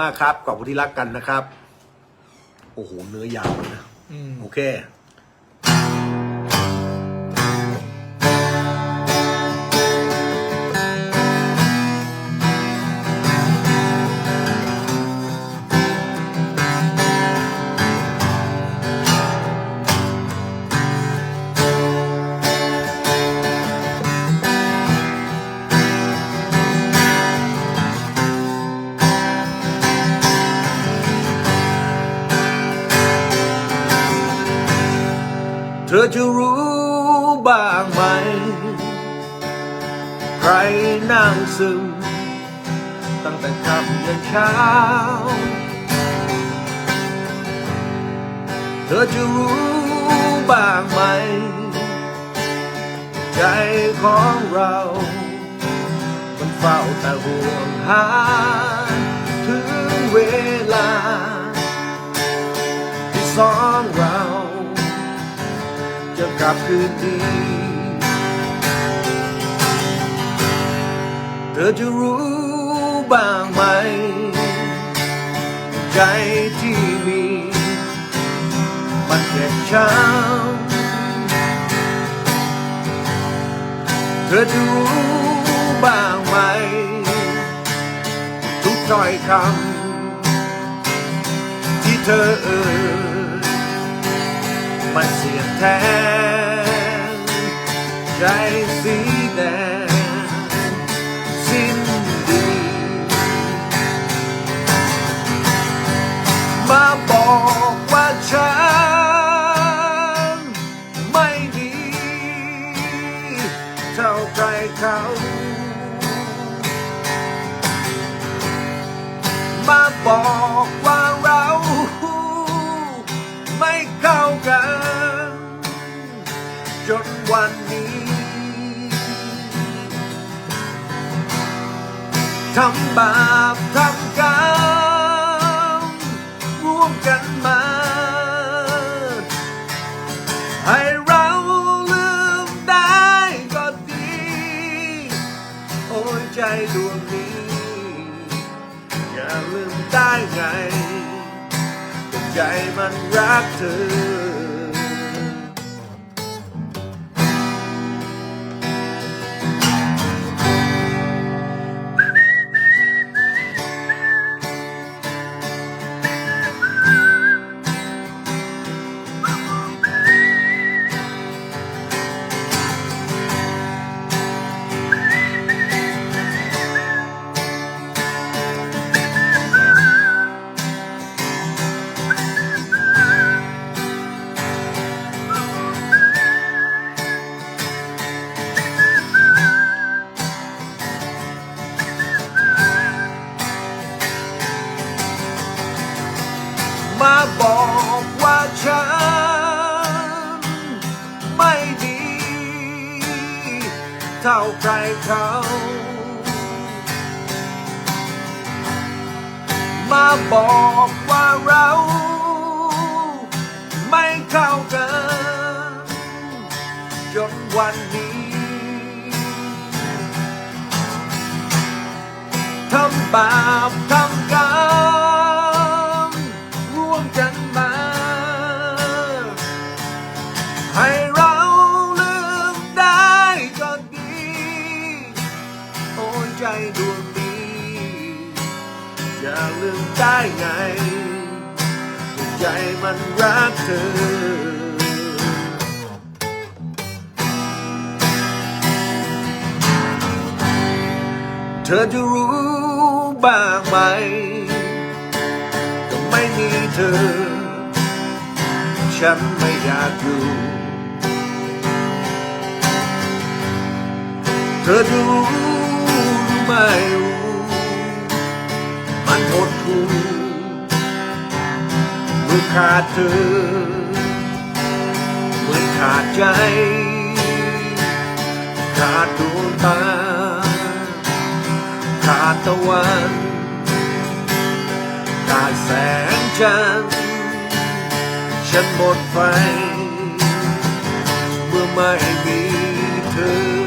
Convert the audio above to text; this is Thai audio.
มากครับขอบคุณที่รักกันนะครับ โอ้โห เนื้อยาวเลยนะอืมโอเค อจะรู้บ้างไหม ใครนั่งซึม ตั้งแต่ค่ำยันเช้า เธอจะรู้บ้างไหม ใจของเรา มันเฝ้าแต่ห่วงหา ถึงเวลา จะกลับคืนดีเธอจะรู้บ้างไหม ใจที่มี มันเจ็บช้ำเธอจะรู้บ้างไหม ทุกถ้อยคำที่เธอเอ่ย แทงใจสีแดงสิ้นดีมาบอกว่าฉันไม่ดีเท่าใครเขามาบอก ทำบาปทำกรรมร่วมกันมา ให้เราลืมได้ก็ดี โอ้ยใจดวงนี้ อย่าลืมได้ไงใจมันรักเธอ มาบอกว่าฉันไม่ดี เท่าใครเขา มาบอกว่าเรา ไม่เข้ากันจนวันนี้ทำบาป ลืมได้ไงใจมันรักเธอเธอจะรู้บ้างไหมก็ไม่มีเธอ ฉันไม่อยากอยู่ เธอจะรู้หรือไม่รู้มันห ดหูเมื่อขาดเธอเหมือนขาดใจ ขาดดวงตา ขาดตะวัน ขาดแสงจันทร์ฉันหมดไฟ เมื่อไม่มีเธอ